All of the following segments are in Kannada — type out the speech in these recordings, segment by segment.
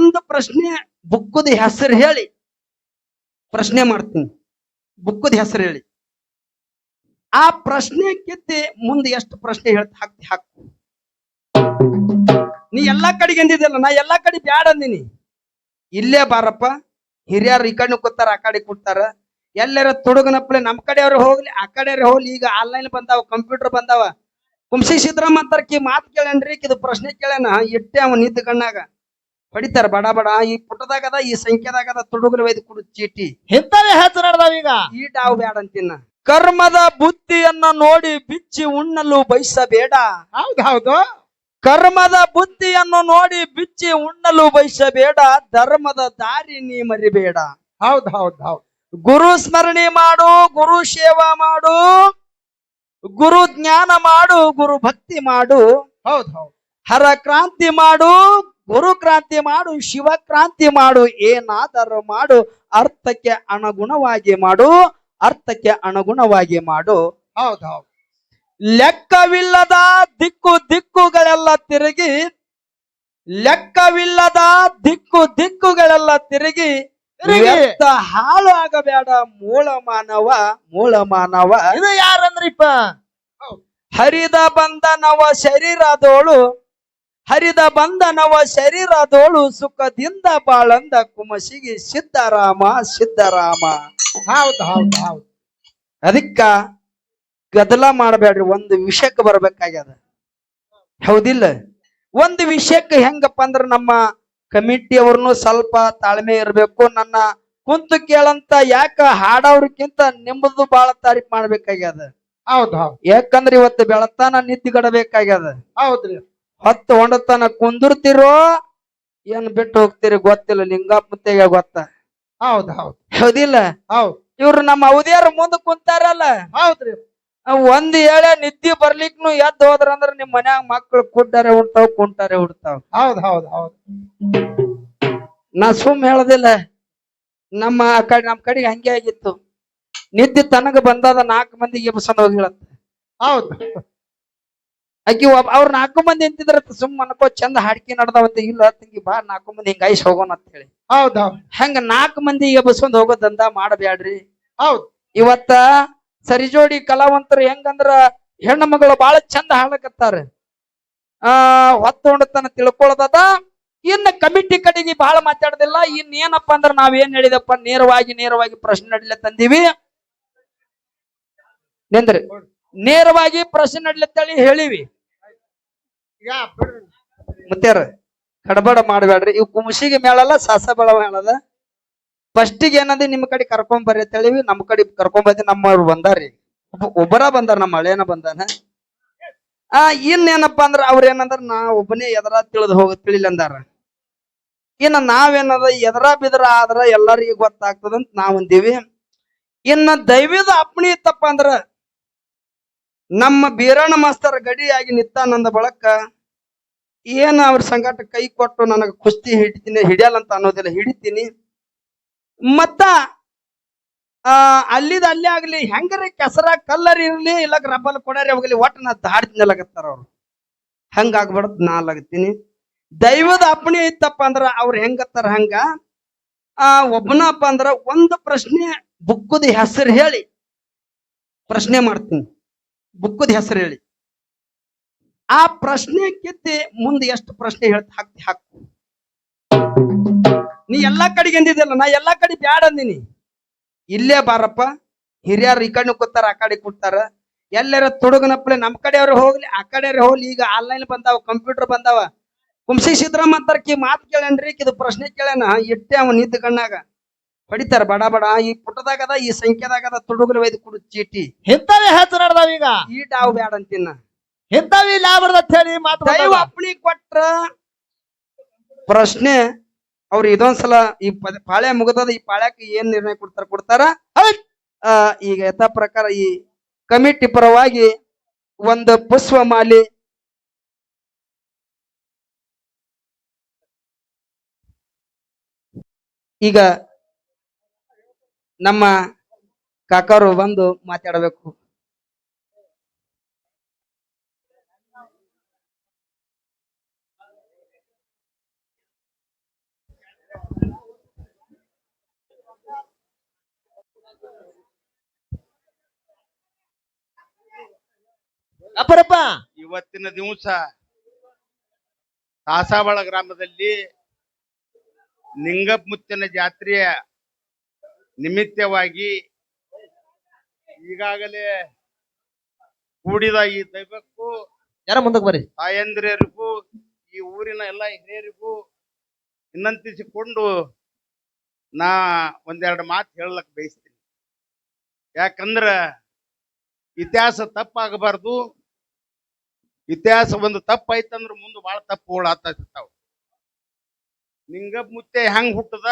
ಒಂದು ಪ್ರಶ್ನೆ ಬುಕ್ಕದ ಹೆಸರು ಹೇಳಿ. ಪ್ರಶ್ನೆ ಮಾಡ್ತೀನಿ. ಬುಕ್ಕದ ಹೆಸರು ಹೇಳಿ. ಆ ಪ್ರಶ್ನೆ ಕಿತ್ತಿ ಮುಂದೆ ಎಷ್ಟು ಪ್ರಶ್ನೆ ಹೇಳ್ತಾ ಹಾಕ್ತಿ ಹಾಕು. ನೀ ಎಲ್ಲಾ ಕಡೆಗೆ ಅಂದಿದ್ದಲ್ಲ, ನಾ ಎಲ್ಲಾ ಕಡೆ ಬ್ಯಾಡ ಅಂದಿನಿ. ಇಲ್ಲೇ ಬಾರಪ್ಪ, ಹಿರಿಯರು ಈ ಕಡೆ ಕೂತಾರ, ಆ ಕಡೆ ಕೂತಾರ. ಎಲ್ಲರ ತುಡುಗನಪ್ಪಲೆ ನಮ್ಮ ಕಡೆಯವ್ರು ಹೋಗ್ಲಿ, ಆ ಕಡೆಯವ್ರು ಹೋಗ್ಲಿ, ಈಗ ಆನ್ಲೈನ್ ಬಂದಾವ ಕಂಪ್ಯೂಟರ್ ಬಂದಾವ. ಕುಂಸಿ ಸಿದ್ರಾಮ್ ಅಂತಾರ ಕಿ ಮಾತು ಕೇಳೇನ್ರಿ ಇದು ಪ್ರಶ್ನೆ ಕೇಳ್ಯಾನ ಇಟ್ಟೆ ಅವ ನಿದ್ದ ಕಣ್ಣಾಗ. ಹೊಡಿತಾರ ಬಡ ಬಡ. ಈ ಪುಟದಾಗದ ಈ ಸಂಖ್ಯೆದಾಗದ ತುಡುಗರು ವೈದ್ಯ ಕೊಡು ಚೀಟಿ. ಇಂಥವೇ ಹೆಚ್ಚು ನಡೆದಾವ ಈಗ. ಈ ಡಾವ್ ಬೇಡ ಅಂತಿನ್ನ ಕರ್ಮದ ಬುದ್ಧಿಯನ್ನ ನೋಡಿ ಬಿಚ್ಚಿ ಉಣ್ಣಲು ಬಯಸಬೇಡ. ಹೌದು ಹೌದು. ಕರ್ಮದ ಬುದ್ಧಿಯನ್ನು ನೋಡಿ ಬಿಚ್ಚಿ ಉಣ್ಣಲು ಬಯಸಬೇಡ. ಧರ್ಮದ ದಾರಿ ನೀ ಮರಿಬೇಡ. ಹೌದು ಹೌದು ಹೌದು. ಗುರು ಸ್ಮರಣೆ ಮಾಡು ಗುರು ಸೇವಾ ಮಾಡು. ಗುರು ಜ್ಞಾನ ಮಾಡು ಗುರು ಭಕ್ತಿ ಮಾಡು. ಹೌದು ಹೌದು. ಹರ ಕ್ರಾಂತಿ ಮಾಡು. ಗುರು ಕ್ರಾಂತಿ ಮಾಡು ಶಿವ ಕ್ರಾಂತಿ ಮಾಡು ಏನಾದರೂ ಮಾಡು ಅರ್ಥಕ್ಕೆ ಅನುಗುಣವಾಗಿ ಮಾಡು ಅರ್ಥಕ್ಕೆ ಅನುಗುಣವಾಗಿ ಮಾಡು. ಹೌದು ಹೌದು. ಲೆಕ್ಕವಿಲ್ಲದ ದಿಕ್ಕು ದಿಕ್ಕುಗಳೆಲ್ಲ ತಿರುಗಿ ಲೆಕ್ಕವಿಲ್ಲದ ದಿಕ್ಕು ದಿಕ್ಕುಗಳೆಲ್ಲ ತಿರುಗಿ ತಿರುಗಿ. ವ್ಯರ್ಥ ಹಾಳು ಆಗಬೇಡ ಮೂಲ ಮಾನವ ಮೂಲ ಮಾನವ ಇದು ಯಾರಂದ್ರಿಪ್ಪ? ಹರಿದ ಬಂಧನವ ಶರೀರದೋಳು ಹರಿದ ಬಂಧನವ ಶರೀರದೋಳು ಸುಖದಿಂದ ಬಾಳಂದ ಕುಮಸಿಗೆ ಸಿದ್ದರಾಮ ಸಿದ್ದರಾಮ ಹೌದು ಹೌದು ಹೌದು. ಅದಕ್ಕ ಗದಲ ಮಾಡಬೇಡ್ರಿ ಒಂದು ವಿಷಯಕ್ಕೆ ಬರ್ಬೇಕಾಗ್ಯದ. ಹೌದಿಲ್ಲ? ಒಂದು ವಿಷಯಕ್ಕೆ ಹೆಂಗಪ್ಪ ಅಂದ್ರ ನಮ್ಮ ಕಮಿಟಿಯವ್ರನ್ನು ಸ್ವಲ್ಪ ತಾಳ್ಮೆ ಇರಬೇಕು ನನ್ನ ಕುಂತು ಕೇಳಂತ ಯಾಕ ಹಾಡೋರ್ಕಿಂತ ನಿಮ್ಮದು ಬಾಳ ತಾರೀಫ್ ಮಾಡ್ಬೇಕಾಗ್ಯದ. ಹೌದು ಹೌದು. ಯಾಕಂದ್ರೆ ಇವತ್ತು ಬೆಳತಾನ ನಿದ್ದಿಗಡಬೇಕಾಗ್ಯದ. ಹೌದ್ರಿ. ಹೊತ್ತು ಹೊಂಡತನ ಕುಂದಿರ್ತಿರೋ ಏನ್ ಬಿಟ್ಟು ಹೋಗ್ತೀರಿ ಗೊತ್ತಿಲ್ಲ ಲಿಂಗಪ್ಪತೆಗೆ ಗೊತ್ತ. ಹೌದು ಹೌದು. ಹೌದಿಲ್ಲ? ಹೌದು. ಇವ್ರು ನಮ್ಮ ಅವಧಿಯರ ಮುಂದೆ ಕುಂತಾರಲ್ಲ? ಹೌದ್ರಿ. ಒಂದ್ ಏಳೆ ನಿದ್ದಿ ಬರ್ಲಿಕ್ನು ಎದ್ದು ಹೋದ್ರಂದ್ರ ನಿಮ್ ಮನ್ಯಾಗ ಮಕ್ಳು ಕುಡ್ಡಾರೆ ಉಡ್ತಾವ್ ಕುಂಟಾರೆ ಉಡ್ತಾವ್. ಹೌದು ಹೌದು ಹೌದು. ನಾ ಸುಮ್ ಹೇಳದಿಲ್ಲ. ನಮ್ಮ ಆ ಕಡೆ ನಮ್ ಕಡೆಗೆ ಹಂಗೆ ಆಗಿತ್ತು. ನಿದ್ದೆ ತನಗ ಬಂದದ ನಾಲ್ಕು ಮಂದಿಗೆ ಎಬ್ಸಂದ್ ಹೋಗಿ ಹೇಳತ್ತ. ಹೌದು. ಆಕಿ ಒಬ್ಬ ಅವ್ರ ನಾಲ್ಕು ಮಂದಿ ಎಂತಿದ್ರ ಸುಮ್ ಅನ್ಕೋ ಚಂದ ಹಾಡ್ಕಿ ನಡ್ದಾವಂತ. ಇಲ್ಲ ತಂಗಿ ಬಾ ನಾಲ್ಕು ಮಂದಿ ಹಿಂಗ ಐಸ್ ಹೋಗೋಣ ಅಂತ ಹೇಳಿ. ಹೌದಾ ಹಂಗ ನಾಲ್ಕು ಮಂದಿ ಎಬ್ಸ್ಕೊಂಡ್ ಹೋಗೋ ದಂಧ ಮಾಡಬ್ಯಾಡ್ರಿ. ಹೌದ್. ಇವತ್ತ ಸರಿಜೋಡಿ ಕಲಾವಂತರು ಹೆಂಗಂದ್ರ ಹೆಣ್ಣು ಮಗಳು ಬಾಳ ಚಂದ ಹಾಡಕತ್ತಾರ ಆ ಹೊತ್ತು ಹೊಂಡತನ ತಿಳ್ಕೊಳದದ. ಇನ್ನ ಕಮಿಟಿ ಕಡೆಗೆ ಬಹಳ ಮಾತಾಡದಿಲ್ಲ. ಇನ್ ಏನಪ್ಪಾ ಅಂದ್ರ ನಾವ್ ಏನ್ ಹೇಳಿದಪ್ಪ? ನೇರವಾಗಿ ನೇರವಾಗಿ ಪ್ರಶ್ನೆ ನಡ್ಲೆ ತಂದೀವಿ. ನಿಂದ್ರಿ. ನೇರವಾಗಿ ಪ್ರಶ್ನೆ ನಡ್ಲತ್ತಳಿ ಹೇಳಿವಿ. ಮುತ್ಯಾರ ಕಡಬಡ ಮಾಡಬೇಡ್ರಿ. ಇವು ಕುಮಸಿಗೆ ಮೇಳಲ್ಲ ಸಾಸ ಬೆಳ ಮೇಳದ ಫಸ್ಟಿಗೆ ಏನಂದ್ರೆ ನಿಮ್ ಕಡೆ ಕರ್ಕೊಂಡ್ ಬರ್ರಿ ಅಂತ ಹೇಳಿವಿ. ನಮ್ ಕಡೆ ಕರ್ಕೊಂಡ್ ಬಂದಿ ನಮ್ಮವ್ರು ಬಂದಾರಿ ಒಬ್ಬ- ಒಬ್ಬರ ಬಂದಾರ ನಮ್ಮ ಹಳೇನ ಬಂದಾನ. ಆ ಇನ್ನೇನಪ್ಪಾ ಅಂದ್ರ ಅವ್ರ ಏನಂದ್ರ ನಾ ಒಬ್ಬನೇ ಎದರ ತಿಳಿದು ಹೋಗ ತಿಳಿಲ್ಲ ಅಂದಾರ. ಇನ್ನ ನಾವೇನದ ಎದರ ಬಿದರ ಆದ್ರ ಎಲ್ಲರಿಗೂ ಗೊತ್ತಾಗ್ತದಂತ ನಾವ್ ಅಂದೀವಿ. ಇನ್ನ ದೈವದ ಅಪ್ಪಣಿ ಇತ್ತಪ್ಪ ಅಂದ್ರ ನಮ್ಮ ಬೀರಣ್ಣ ಮಾಸ್ತರ್ ಗಡಿಯಾಗಿ ನಿತ್ತ ನಂದ ಬಳಕ, ಏನ್ ಅವ್ರ ಸಂಗಟ ಕೈ ಕೊಟ್ಟು ನನಗ ಕುಸ್ತಿ ಹಿಡಿತೀನಿ ಹಿಡಿಯಲ್ಲ ಅಂತ ಅನ್ನೋದಿಲ್ಲ ಹಿಡಿತೀನಿ. ಮತ್ತ, ಆ, ಅಲ್ಲಿದ ಅಲ್ಲೇ ಆಗ್ಲಿ, ಹೆಂಗ್ರಿ ಕೆಸರ ಕಲ್ಲರಿ ಇರ್ಲಿ, ಇಲ್ಲ ರಬ್ಬಲ್ ಕೊಡರಿ ಹೋಗ್ಲಿ, ಒಟ್ಟು ನಾ ದಾಡ್ತಿನಲಾಗತ್ತಾರ ಅವ್ರು. ಹಂಗಾಗ್ಬಾರ್ದು ನಾ ಅಲ್ಲಾಗತ್ತೀನಿ ದೈವದ ಅಪ್ಪಣೆ ಇತ್ತಪ್ಪ ಅಂದ್ರ ಅವ್ರು ಹೆಂಗತ್ತಾರ ಹಂಗ? ಆ, ಒಬ್ಬನಪ್ಪ ಅಂದ್ರ ಒಂದು ಪ್ರಶ್ನೆ ಬುಕ್ಕದ ಹೆಸರು ಹೇಳಿ ಪ್ರಶ್ನೆ ಮಾಡ್ತೀನಿ. ಬುಕ್ಕದ ಹೆಸರು ಹೇಳಿ. ಆ ಪ್ರಶ್ನೆ ಕಿತ್ತಿ ಮುಂದೆ ಎಷ್ಟು ಪ್ರಶ್ನೆ ಹೇಳ್ತಾ ಹಾಕ್ತಿ ಹಾಕು. ನೀ ಎಲ್ಲಾ ಕಡೆಗೆ ಅಂದಿದ್ದಲ್ಲ, ನಾ ಎಲ್ಲಾ ಕಡೆ ಬ್ಯಾಡ ಅಂದಿನಿ. ಇಲ್ಲೇ ಬಾರಪ್ಪ, ಹಿರಿಯರು ಈ ಕಡೆ ಕೂತಾರ, ಆ ಕಡೆ ಕೂತಾರ. ಎಲ್ಲರ ತುಡುಗನಪ್ಪಲೆ ನಮ್ ಕಡೆಯವ್ರು ಹೋಗ್ಲಿ, ಆ ಕಡೆಯವ್ರು ಹೋಗ್ಲಿ, ಈಗ ಆನ್ಲೈನ್ ಬಂದಾವ ಕಂಪ್ಯೂಟರ್ ಬಂದಾವ. ಕುಂಸಿ ಸಿದ್ರಾಮ್ ಅಂತಾರ, ಕಿ ಮಾತು ಕೇಳೇನ್ರಿ ಇದು ಪ್ರಶ್ನೆ ಕೇಳನ, ಇಟ್ಟೆ ಅವ ನಿಂತ ಕಣ್ಣಾಗ. ಹೊಡಿತಾರ ಬಡ ಬಡ. ಈ ಪುಟದಾಗದ ಈ ಸಂಖ್ಯೆದಾಗದ ತುಡುಗಲು ಒಯ್ದು ಕುಡಿದ ಚೀಟಿ. ಇಂಥವೇ ಹೆಚ್ಚು ನಡ್ದಾವ ಈಗ. ಈ ಡಾವ್ ಬ್ಯಾಡ ಅಂತಿನ್ನ. ಇಂಥವೇ ಲಾಭದ ಅಂತ ಹೇಳಿ ಮಾತು ದೈವ. ಅಪ್ಪಣಿ ಕೊಟ್ರ ಪ್ರಶ್ನೆ ಅವ್ರು ಇದೊಂದ್ಸಲ ಈ ಪಾಳೆ ಪಾಳ್ಯ ಮುಗದದ ಈ ಪಾಳ್ಯಕ್ ಏನ್ ನಿರ್ಣಯ ಕೊಡ್ತಾರ ಕೊಡ್ತಾರ? ಈಗ ಯಥಾ ಪ್ರಕಾರ ಈ ಕಮಿಟಿ ಪರವಾಗಿ ಒಂದು ಪುಷ್ಪ ಮಾಲಿ ಈಗ ನಮ್ಮ ಕಾಕರು ಬಂದು ಮಾತಾಡಬೇಕು. ಅಪ್ಪರಪ್ಪ ಇವತ್ತಿನ ದಿವಸ ದಾಸವಾಳ ಗ್ರಾಮದಲ್ಲಿ ಲಿಂಗಮುತ್ತಿನ ಜಾತ್ರೆಯ ನಿಮಿತ್ತವಾಗಿ ಈಗಾಗಲೇ ಕೂಡಿದ ಈ ದೈವಕ್ಕೂ ಯಾರ ಮುಂದಕ್ಕೆ ಬರ್ರಿ? ತಾಯಂದಿರಿಗೂ ಈ ಊರಿನ ಎಲ್ಲ ಹಿರಿಯರಿಗೂ ವಿನಂತಿಸಿಕೊಂಡು ನಾ ಒಂದೆರಡು ಮಾತು ಹೇಳಕ್ ಬಯಸ್ತೀನಿ. ಯಾಕಂದ್ರ ಇತಿಹಾಸ ತಪ್ಪಾಗಬಾರ್ದು. ಇತಿಹಾಸ ಒಂದು ತಪ್ಪಾಯ್ತಂದ್ರ ಮುಂದೆ ಭಾಳ ತಪ್ಪುಗಳು ಆಗ್ತಾವ ನಿಂಗ ಮುತ್ತೆ ಹೆಂಗ್ ಹುಟ್ಟದ?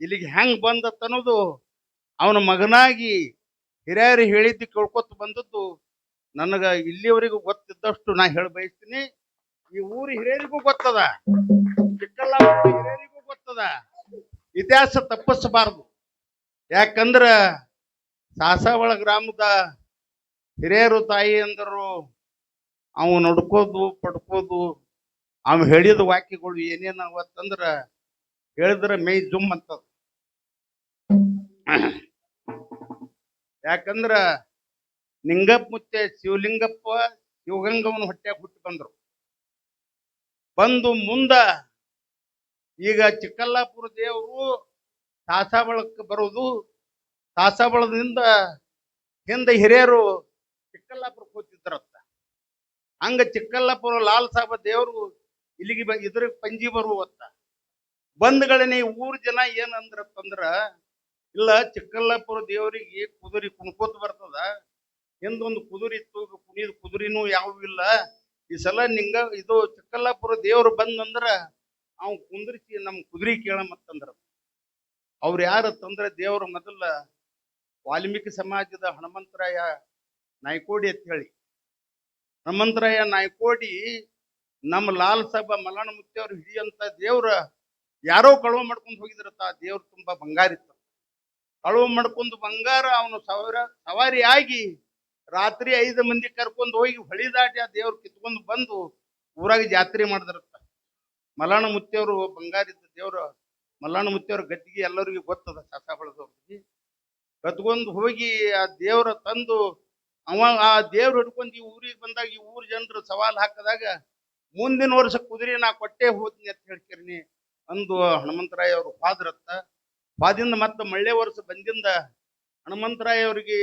ಇಲ್ಲಿಗೆ ಹೆಂಗ್ ಬಂದತ್ತ ಅನ್ನೋದು ಅವನ ಮಗನಾಗಿ ಹಿರಿಯರು ಹೇಳಿದ್ದು ಕೇಳ್ಕೊತ ಬಂದದ್ದು ನನಗ ಇಲ್ಲಿವರೆಗೂ ಗೊತ್ತಿದ್ದಷ್ಟು ನಾ ಹೇಳ ಬಯಸ್ತೀನಿ. ಈ ಊರು ಹಿರಿಯರಿಗೂ ಗೊತ್ತದ ಚಿಕ್ಕಲ್ಲ ಹಿರಿಯರಿಗೂ ಗೊತ್ತದ. ಇತಿಹಾಸ ತಪ್ಪಿಸಬಾರದು. ಯಾಕಂದ್ರ ಸಾಸವಳ ಗ್ರಾಮದ ಹಿರಿಯರು ತಾಯಿ ಅಂದರು, ಅವ ನಡ್ಕೋದು, ಪಡ್ಕೋದು, ಅವ ಹೇಳಿದ ವಾಕ್ಯಗಳು ಏನೇನು ಅವತ್ತಂದ್ರ ಹೇಳಿದ್ರೆ ಮೈ ಜುಮ್ ಅಂತದ. ಯಾಕಂದ್ರ ನಿಂಗಪ್ಪ ಮುತ್ತೆ ಶಿವಲಿಂಗಪ್ಪ ಶಿವಗಂಗವನ ಹೊಟ್ಟೆಗೆ ಹುಟ್ಟಿ ಬಂದರು. ಬಂದು ಮುಂದ ಈಗ ಚಿಕ್ಕಲ್ಲಾಪುರ ದೇವರು ತಾಸಾಬಳಕ್ಕೆ ಬರೋದು. ತಾಸಾಬಳದಿಂದ ಹಿಂದೆ ಹಿರಿಯರು ಚಿಕ್ಕಲ್ಲಾಪುರಕ್ಕೆ ಹೋಗ್ತಿದ್ರತ್ತ ಹಂಗ ಚಿಕ್ಕಲ್ಲಾಪುರ ಲಾಲ್ ಸಾಬ ದೇವರು ಇಲ್ಲಿಗೆ ಇದ್ರ ಪಂಜಿ ಬರುವತ್ತ. ಬಂದ್ಗಳೇ ಊರ್ ಜನ ಏನಂದ್ರತ್ತಂದ್ರ ಇಲ್ಲ, ಚಿಕ್ಕಲ್ಲಾಪುರ ದೇವರಿಗೆ ಕುದುರಿ ಕುಣ್ಕೋತ ಬರ್ತದ. ಹಿಂದೊಂದು ಕುದುರಿ ಇತ್ತು ಕುಣಿದ ಕುದುರೆನೂ ಯಾವ ಇಲ್ಲ. ಈ ಸಲ ನಿಂಗ, ಇದು ಚಿಕ್ಕಲ್ಲಾಪುರ ದೇವ್ರು ಬಂದಂದ್ರ ಅವ್ ಕುಂದ್ರಿಸಿ ನಮ್ ಕುದುರೆ ಕೇಳಮತ್ತಂದ್ರ ಅವ್ರು ಯಾರತ್ತಂದ್ರ ದೇವ್ರ ಮೊದಲ ವಾಲ್ಮೀಕಿ ಸಮಾಜದ ಹನುಮಂತರಾಯ ನಾಯ್ಕೋಡಿ ಅಂತ ಹೇಳಿ. ಹನುಮಂತರಾಯ ನಾಯ್ಕೋಡಿ ನಮ್ಮ ಲಾಲ್ ಸಾಬ ಮಲಣ ಮುತ್ತಿಯವ್ರು ಹಿಡಿಯಂತ ದೇವ್ರ ಯಾರೋ ಕಳುವ ಮಾಡ್ಕೊಂಡು ಹೋಗಿದ್ರತ್ತ ತಾ ದೇವ್ರ ತುಂಬಾ ಬಂಗಾರ ಕಳುವ ಮಾಡ್ಕೊಂಡು ಬಂಗಾರ, ಅವನು ಸವಾರ ಸವಾರಿ ಆಗಿ ರಾತ್ರಿ ಐದು ಮಂದಿ ಕರ್ಕೊಂಡು ಹೋಗಿ ಹೊಳಿ ದಾಟಿ ಆ ದೇವ್ರು ಕಿತ್ಕೊಂಡು ಬಂದು ಊರಾಗ ಜಾತ್ರೆ ಮಾಡಿದ್ರತ್ತ. ಮಲಾಣ ಮುತ್ತಿಯವರು ಬಂಗಾರ ಇದ್ದ ದೇವ್ರ ಮಲ್ಲಾಣ ಮುತ್ತಿಯವ್ರ ಗದ್ದಿಗೆ ಎಲ್ಲರಿಗೂ ಗೊತ್ತದ ಕಸ ಬಳದವ್ರಿಗೆ ಕತ್ಕೊಂಡು ಹೋಗಿ ಆ ದೇವ್ರ ತಂದು ಅವ ಆ ದೇವ್ರು ಹಿಡ್ಕೊಂಡು ಈ ಊರಿಗೆ ಬಂದಾಗ ಈ ಊರ್ ಜನರು ಸವಾಲ್ ಹಾಕಿದಾಗ, ಮುಂದಿನ ವರ್ಷ ಕುದುರೆ ನಾ ಕೊಟ್ಟೆ ಹೋದ್ನಿ ಅಂತ ಹೇಳ್ಕಿರ್ನಿ ಅಂದು ಹನುಮಂತರಾಯ ಅವರು ಹೋದ್ರತ್ತ. ಹೋದಿಂದ ಮತ್ತೆ ಮಳ್ಳೆ ವರ್ಷ ಬಂದಿಂದ ಹನುಮಂತರಾಯ ಅವ್ರಿಗೆ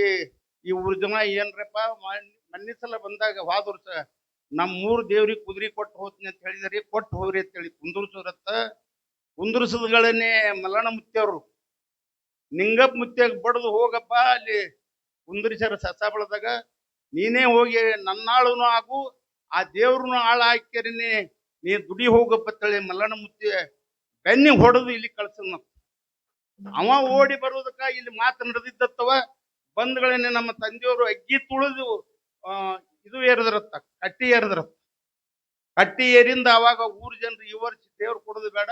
ಈ ಊರ್ ಜನ ಏನ್ರಪ್ಪ ಮನ್ನಿ ಸಲ ಬಂದಾಗ ಹೋದ ವರ್ಷ ನಮ್ಮ ಮೂರು ದೇವ್ರಿಗೆ ಕುದುರೆ ಕೊಟ್ಟು ಹೋದ್ನಿ ಅಂತ ಹೇಳಿದ್ರಿ, ಕೊಟ್ಟು ಹೋಗ್ರಿ ಅಂತ ಹೇಳಿ ಕುಂದುರ್ಸೋರತ್ತ. ಕುಂದುರ್ಸದ್ಗಳನ್ನೇ ಮಲ್ಲಣ್ಣ ಮುತ್ತೆಯವರು ನಿಂಗಪ್ಪ ಮುತ್ಯಾಗ ಬಡದು ಹೋಗಪ್ಪ, ಅಲ್ಲಿ ಕುಂದ್ರಿಸರ ಸಸ ಬೆಳೆದಾಗ. ನೀನೇ ಹೋಗಿ ನನ್ನಾಳುನು ಆಗು, ಆ ದೇವ್ರನು ಆಳ ಹಾಕ್ಯರಿನೇ, ನೀ ದುಡಿ ಹೋಗಪ್ಪ ಹೇಳಿ ಮಲ್ಲಣ್ಣ ಮುತ್ತೆ ಬೆನ್ನಿ ಹೊಡೆದು ಇಲ್ಲಿ ಕಳ್ಸನ ಅವ ಓಡಿ ಬರುವುದಕ್ಕ ಇಲ್ಲಿ ಮಾತು ನಡೆದಿದ್ದತ್ತವ. ಬಂದ್ಗಳನ್ನೇ ನಮ್ಮ ತಂದೆಯವರು ಅಗ್ಗಿ ತುಳಿದು ಇದು ಏರಿದ್ರತ್ತ, ಕಟ್ಟಿ ಏರಿದ್ರತ್ತ. ಕಟ್ಟಿ ಏರಿಂದ ಅವಾಗ ಊರ್ ಜನರು ಈ ವರ್ಷ ದೇವ್ರು ಕೊಡೋದು ಬೇಡ,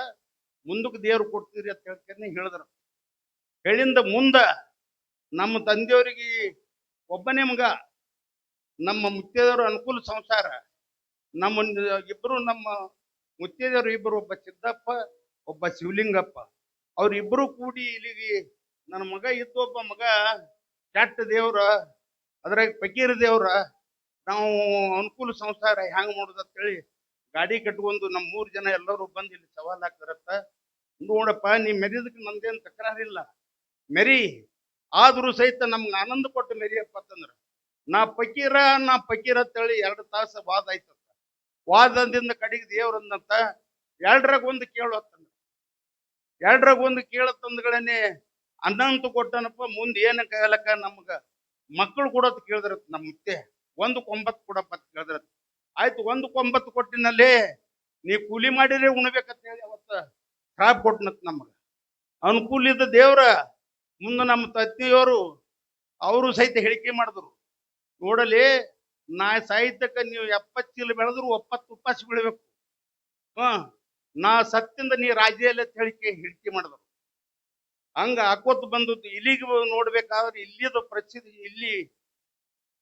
ಮುಂದಕ್ಕೆ ದೇವ್ರು ಕೊಡ್ತೀರಿ ಅಂತ ಹೇಳ್ತೀನಿ ಹೇಳಿದ್ರ. ಹೇಳಿಂದ ಮುಂದ ನಮ್ಮ ತಂದೆಯವರಿಗೆ ಒಬ್ಬನೇ ಮಗ, ನಮ್ಮ ಮುತ್ತೈದವರು ಅನುಕೂಲ ಸಂಸಾರ. ನಮ್ಮ ಇಬ್ಬರು ನಮ್ಮ ಮುತ್ತೇದವರು ಇಬ್ಬರು ಒಬ್ಬ ಸಿದ್ದಪ್ಪ, ಒಬ್ಬ ಶಿವಲಿಂಗಪ್ಪ. ಅವ್ರಿಬ್ರು ಕೂಡಿ ಇಲ್ಲಿಗೆ ನನ್ನ ಮಗ ಇದ್ದು ಒಬ್ಬ ಮಗ ಕೆಟ್ಟ ದೇವ್ರ, ಅದ್ರಾಗ ಫಕೀರ್ ದೇವ್ರ, ನಾವು ಅನುಕೂಲ ಸಂಸಾರ ಹ್ಯಾಂಗ ಅಂತ ಅಂತೇಳಿ ಗಾಡಿ ಕಟ್ಕೊಂಡು ನಮ್ಮ ಮೂರು ಜನ ಎಲ್ಲರೂ ಬಂದು ಇಲ್ಲಿ ಸವಾಲ್ ಹಾಕ್ತಾರತ್ತ ನೋಡಪ್ಪ ನೀ ಮೆರಿದಕ್ಕೆ ನಂದೇನು ತಕರಾರಿಲ್ಲ. ಮೆರಿ, ಆದ್ರೂ ಸಹಿತ ನಮ್ಗೆ ಆನಂದ ಕೊಟ್ಟು ಮೆರಿಯಪ್ಪ ಅಂತಂದ್ರ, ನಾ ಪಕೀರ ನಾ ಫಕೀರ ಅಂತೇಳಿ ಎರಡು ತಾಸು ವಾದ ಆಯ್ತಂತ. ವಾದದಿಂದ ಕಡೆಗೆ ದೇವ್ರಂದಂತ ಎರಡ್ರಾಗ ಒಂದು ಕೇಳು ಅಂತಂದ್ರ ಎರಡ್ರಾಗ ಒಂದು ಕೇಳತ್ತಂದ್ಗಳನ್ನೇ ಅನಂತ ಕೊಟ್ಟನಪ್ಪ, ಮುಂದೆ ಏನು ಕಾಲಕ್ಕ ನಮ್ಗ? ಮಕ್ಕಳು ಕೊಡೋದು ಕೇಳಿದ್ರತ್ ನಮ್ಮ ಮುತ್ತೆ ಒಂದು ಕೊಂಬತ್ತು ಕೊಡಪ್ಪ ಕೇಳಿದ್ರತ್ ಆಯ್ತು, ಒಂದು ಕೊಂಬತ್ತು ಕೊಟ್ಟಿನಲ್ಲಿ ನೀ ಕೂಲಿ ಮಾಡಿದ್ರೆ ಉಣ್ಬೇಕಂತ ಹೇಳಿ ಅವತ್ತ ಶ್ರಾಪ್ ಕೊಟ್ಟನತ್ ನಮಗ. ಅನುಕೂಲ ಇದ್ದ ದೇವ್ರ, ಮುಂದೆ ನಮ್ಮ ತತ್ತಿಯವರು, ಅವರು ಸಹಿತ ಹೇಳಿಕೆ ಮಾಡಿದ್ರು. ನೋಡಲಿ, ನಾ ಸಾಹಿತ್ಯಕ್ಕೆ ನೀವು ಎಪ್ಪತ್ತು ಚೀಲ ಬೆಳೆದ್ರು ಒಪ್ಪತ್ತು ಉಪಾಸ ಬೀಳ್ಬೇಕು. ಹಾ. ನಾ ಸತ್ತಿಂದ ನೀ ರಾಜ್ಯದಲ್ಲಿ ಅಂತ ಹೇಳಿಕೆ ಹಿಡಿಕೆ ಮಾಡಿದ್ರು. ಹಂಗ ಹಾಕೋತ್ ಬಂದದ್ದು ಇಲ್ಲಿಗೆ ನೋಡ್ಬೇಕಾದ್ರೆ ಇಲ್ಲಿದ ಪ್ರಸಿದ್ಧಿ, ಇಲ್ಲಿ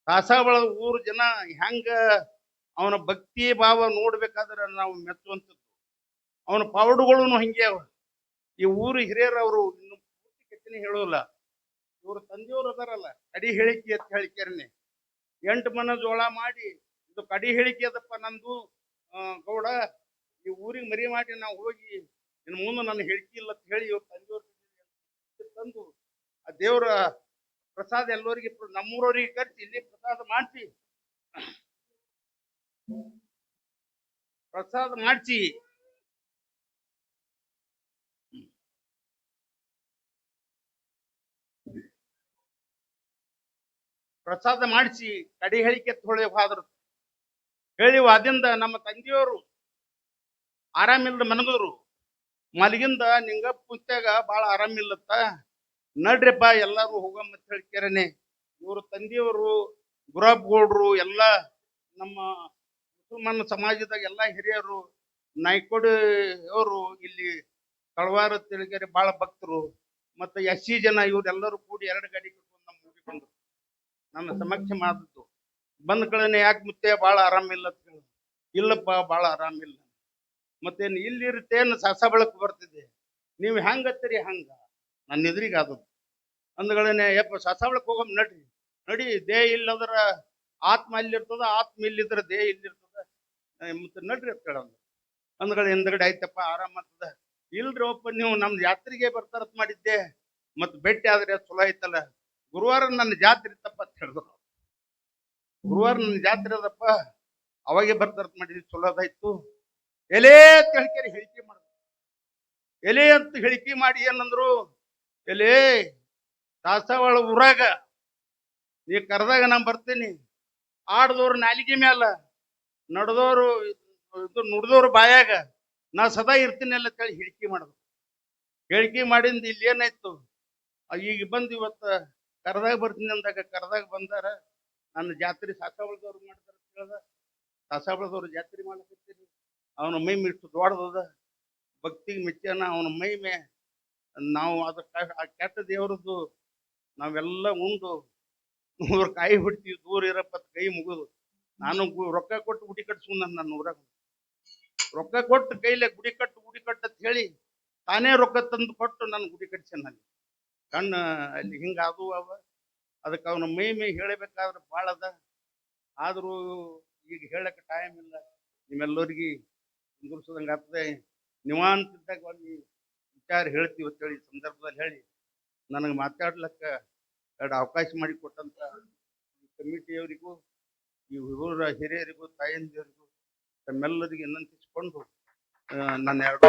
ಕಾಸಾಬಳ ಊರು ಜನ ಹೆಂಗ ಅವನ ಭಕ್ತಿ ಭಾವ ನೋಡ್ಬೇಕಾದ್ರೆ ನಾವು ಮೆಚ್ಚುವಂಥದ್ದು. ಅವನ ಪೌಡುಗಳು ಹಂಗೆ ಈ ಊರು ಹಿರಿಯರು ಅವರು ಇನ್ನು ಪೂರ್ತಿ ಕೆತ್ತನೆ ಹೇಳೋಲ್ಲ ಇವ್ರ ತಂದೆಯವರು ಅದಾರಲ್ಲ, ಕಡಿ ಹೇಳಿಕೆ ಅಂತ ಹೇಳಿಕೆರನೆ ಎಂಟು ಮನ ಜೋಳ ಮಾಡಿ, ಇದು ಕಡಿ ಹೇಳಿಕೆ ಅದಪ್ಪ ನಂದು ಗೌಡ. ಈ ಊರಿಗೆ ಮರಿ ಮಾಡಿ ನಾವು ಹೋಗಿ, ಇನ್ನು ಮುಂದೆ ನನ್ನ ಹೆಡ್ಕಿ ಇಲ್ಲ ಅಂತ ಹೇಳಿ ತಂದೆಯವ್ರ ತಂದು, ಆ ದೇವರ ಪ್ರಸಾದ ಎಲ್ಲರಿಗೆ ನಮ್ಮೂರವರಿಗೆ ಕರೆಸಿ ಇಲ್ಲಿ ಪ್ರಸಾದ ಮಾಡಿಸಿ. ಪ್ರಸಾದ ಮಾಡಿಸಿ. ಪ್ರಸಾದ ಮಾಡಿಸಿ, ಕಡಿ ಹೇಳಿಕೆ ತೊಳೆ ಹೇಳಿ ಅದಿಂದ ನಮ್ಮ ತಂದೆಯವರು ಆರಾಮಿಲ್ಲದ ಮನಗದ್ರು ಮಲಗಿಂದ ನಿಂಗಪ್ಪ ಪುತ್ಯಾಗ ಭಾಳ ಆರಾಮಿಲ್ಲತ್ತ ನಡ್ರಿಪ್ಪ ಎಲ್ಲರೂ ಹೋಗಮ್ಮ ಅಂತ ಹೇಳ್ಕ್ಯಾರನೆ ಇವರು ತಂದೆಯವರು ಗುರಾಬ್ ಗೌಡ್ರು ಎಲ್ಲ ನಮ್ಮ ಮುಸಲ್ಮಾನ ಸಮಾಜದಾಗ ಎಲ್ಲ ಹಿರಿಯರು, ನಾಯ್ಕೋಡಿ ಅವರು ಇಲ್ಲಿ ಕಳವಾರ ತಿಳಿಗೆರೆ ಭಾಳ ಭಕ್ತರು. ಮತ್ತು ಎಸ್ ಸಿ ಜನ ಇವರೆಲ್ಲರೂ ಕೂಡಿ ಎರಡು ಗಾಡಿ ಕಟ್ಕೊಂಡು ನಮ್ಮ ಊರಿಗೆ ನನ್ನ ಸಮಕ್ಷ ಮಾಡಿದ್ದು. ಬಂದ ಕಡೆನೆ ಯಾಕೆ ಮುತ್ತೆ ಭಾಳ ಆರಾಮಿಲ್ಲ ಅಂತ ಹೇಳಿದ್ರು. ಇಲ್ಲಪ್ಪ ಭಾಳ ಆರಾಮಿಲ್ಲ ಮತ್ತೇನು ಇಲ್ಲಿರುತ್ತೇನು ಸಸ ಬೆಳಕು ಬರ್ತಿದೆ. ನೀವು ಹೆಂಗತ್ತೀರಿ ಹಂಗ? ನನ್ನ ಎದುರಿಗೆ ಆದದ್ದು. ಅಂದ್ಗಳೇನೆ, ಯಪ್ಪ, ಸಸ ಬೆಳಕು ಹೋಗಮ್ ನಡ್ರಿ. ನಡಿ, ದೇಹ ಇಲ್ಲದ್ರ ಆತ್ಮ ಇಲ್ಲಿರ್ತದ ಆತ್ಮ ಇಲ್ಲಿದ್ರ ದೇಹ ಇಲ್ಲಿರ್ತದ. ಮತ್ತೆ ನಡ್ರಿ ಅಂತ ಕೇಳೋದು. ಅಂದ್ಗಳ, ಹಿಂದ್ಗಡೆ ಆಯ್ತಪ್ಪ, ಆರಾಮ ಆಗ್ತದ. ಇಲ್ರಿ ಒಪ್ಪ ನೀವು ನಮ್ದು ಯಾತ್ರೆಗೆ ಬರ್ತಾರತ್ ಮಾಡಿದ್ದೆ. ಮತ್ ಭೇಟಿ ಆದ್ರೆ ಚಲೋ ಐತಲ್ಲ ಗುರುವಾರ ನನ್ನ ಜಾತ್ರೆ ಇತ್ತಪ್ಪ ಅಂತ ಹೇಳಿದ್ರು. ಗುರುವಾರ ನನ್ನ ಜಾತ್ರೆ ಅದಪ್ಪ. ಅವಾಗೆ ಬರ್ತಾರತ್ ಮಾಡಿದ್ವಿ, ಚಲೋ ಅದಾಯ್ತು. ಎಲೆ ಅಂತ ಹೇಳಿಕೆ ಹೇಳಿಕೆ ಮಾಡಿದ್ರು. ಎಲೆ ಅಂತ ಹೇಳಿಕೆ ಮಾಡಿ ಏನಂದ್ರು, ಎಲೆ, ದಾಸವಾಳ ಊರಾಗ, ನೀ ಕರೆದಾಗ ನಾನು ಬರ್ತೀನಿ. ಆಡ್ದವ್ರು ನಾಲಿಗೆ ಮ್ಯಾಲ, ನಡೆದವರು, ಇದು ನುಡ್ದವ್ರು ಬಾಯಾಗ, ನಾ ಸದಾ ಇರ್ತೀನಿ ಅಲ್ಲ ಅಂತೇಳಿ ಹೇಳಿಕೆ ಮಾಡಿದ್ರು. ಹೇಳಿಕೆ ಮಾಡಿಂದ ಇಲ್ಲಿ ಏನಾಯ್ತು? ಈಗ ಬಂದು ಇವತ್ತು ಕರೆದಾಗ ಬರ್ತೀನಿ ಅಂದಾಗ ಕರೆದಾಗ ಬಂದಾರ, ನನ್ನ ಜಾತ್ರೆ ಸಾಸಾವಳದವ್ರು ಮಾಡ್ತಾರ ಕೇಳ್ದ ಸಾಸಾಬಳದವ್ರು ಜಾತ್ರೆ ಮಾಡಕತ್ತೀನಿ ಅವನ ಮೈ ಇಷ್ಟು ದೊಡ್ಡದದ ಭಕ್ತಿಗೆ ಮೆಚ್ಚಾನ ಅವನ ಮೈ ಮೇ, ನಾವು ಅದಕ್ಕೆ ಆ ಕೆಟ್ಟ ದೇವರದ್ದು ನಾವೆಲ್ಲ ಉಂಡು. ನೂರು ಕಾಯಿ ಬಿಡ್ತೀವಿ ದೂರ ಇರಪ್ಪ ಕೈ ಮುಗಿದು. ನಾನು ರೊಕ್ಕ ಕೊಟ್ಟು ಗುಡಿ ಕಟ್ಸ್ಕೊಂಡ್ ನನ್ನ ಊರಾಗ. ರೊಕ್ಕ ಕೊಟ್ಟು ಕೈಲೆ ಗುಡಿ ಕಟ್ಟು ಗುಡಿ ಕಟ್ಟು ಅಂತ ಹೇಳಿ ತಾನೇ ರೊಕ್ಕ ತಂದು ಕೊಟ್ಟು ನನ್ನ ಗುಡಿ ಕಟ್ಸ್ಯಾನ ಅಲ್ಲಿ. ಕಣ್ಣು ಅಲ್ಲಿ ಹಿಂಗೆ ಅದು ಅವ. ಅದಕ್ಕೆ ಅವನ ಮೈ ಮೈ ಹೇಳಬೇಕಾದ್ರೆ ಭಾಳ ಅದ. ಆದರೂ ಈಗ ಹೇಳಕ್ಕೆ ಟೈಮ್ ಇಲ್ಲ. ನಿಮ್ಮೆಲ್ಲರಿಗೆ ಕುಂದುರ್ಸೋದಂಗೆ ಆಗ್ತದೆ. ನಿವಾಂತಿದ್ದಾಗ ಒಂದು ವಿಚಾರ ಹೇಳ್ತೀವಿ ಅಂತೇಳಿ ಸಂದರ್ಭದಲ್ಲಿ ಹೇಳಿ ನನಗೆ ಮಾತಾಡ್ಲಿಕ್ಕೆ ಎರಡು ಅವಕಾಶ ಮಾಡಿ ಕೊಟ್ಟಂತ ಕಮಿಟಿಯವರಿಗೂ, ಈ ಹುಡುಗರ ಹಿರಿಯರಿಗೂ ತಾಯಂದಿಯವರಿಗೂ ತಮ್ಮೆಲ್ಲರಿಗೆ ವಿನಂತಿಸಿಕೊಂಡು ನನ್ನ ಎರಡು